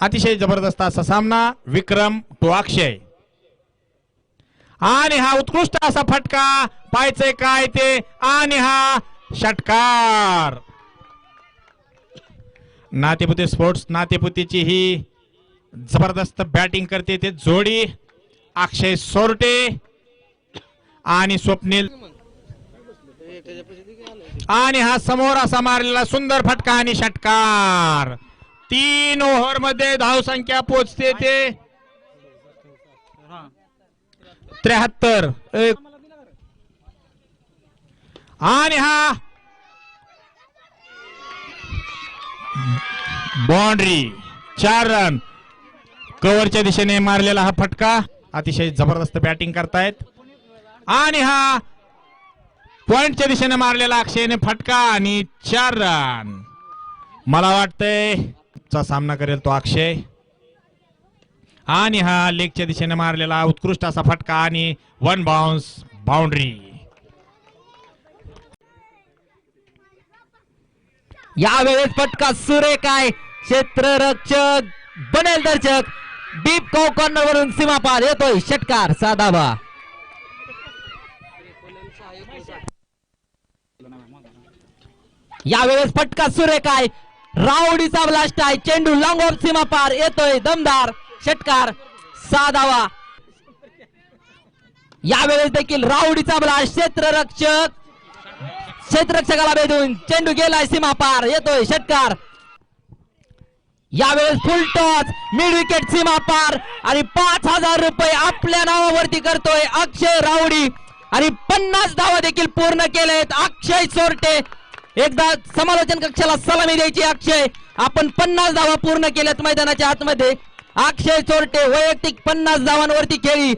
अतिशय जबरदस्त असा सामना विक्रम टू अक्षय. आणि हा उत्कृष्ट असा फटका पाहायचंय काय ते आणि हा षटकार. नातेपुते स्पोर्ट्स नातेपुतीची ही जबरदस्त बॅटिंग करते ते जोडी अक्षय सोरटे आणि स्वप्नील आणि हा समोर असा मारलेला सुंदर फटका आणि षटकार. तीन ओव्हरमध्ये धाव संख्या पोचते ते. त्र्याहत्तर. आणि हा बाउंड्री. चार रन. कव्हरच्या दिशेने मारलेला हा फटका. अतिशय जबरदस्त बॅटिंग करतायत. आणि हा पॉइंटच्या दिशेने मारलेला अक्षयने फटका आणि चार रन मला वाटतंय चा सामना करेल तो अक्षय. आणि हा लेगच्या दिशेने मारलेला उत्कृष्ट असा फटका आणि वन बाउन्स बाउंड्री यावेळेस फटका सुरेख आहे. क्षेत्ररक्षक बनेल दर्शक. डीप कॉ कॉर्नर वरून सीमा पार येतोय षटकार साधावा यावेळेस फटका सुरेख आहे रावडीचा ब्लास्ट आहे. चेंडू लॉंग ऑफ सीमा पार. येतोय दमदार. षटकार. साधावा यावेळेस देखील रावडीचा ब्लास्ट क्षेत्ररक्षक. क्षेत्ररक्षकाला भेदून चेंडू गेलाय सीमा पार. येतोय षटकार. यावेळेस फुल टॉस मिड विकेट सीमा पार. आणि पाच हजार रुपये आपल्या नावावरती करतोय अक्षय रावडी आणि पन्नास धावा देखील पूर्ण केलेत. अक्षय सोरटे एकदा समालोचन कक्षाला सलामी द्यायची अक्षय. आपण पन्नास धावा पूर्ण केल्यात मैदानाच्या आतमध्ये. अक्षय चोरटे वैयक्तिक पन्नास धावांवरती खेळी.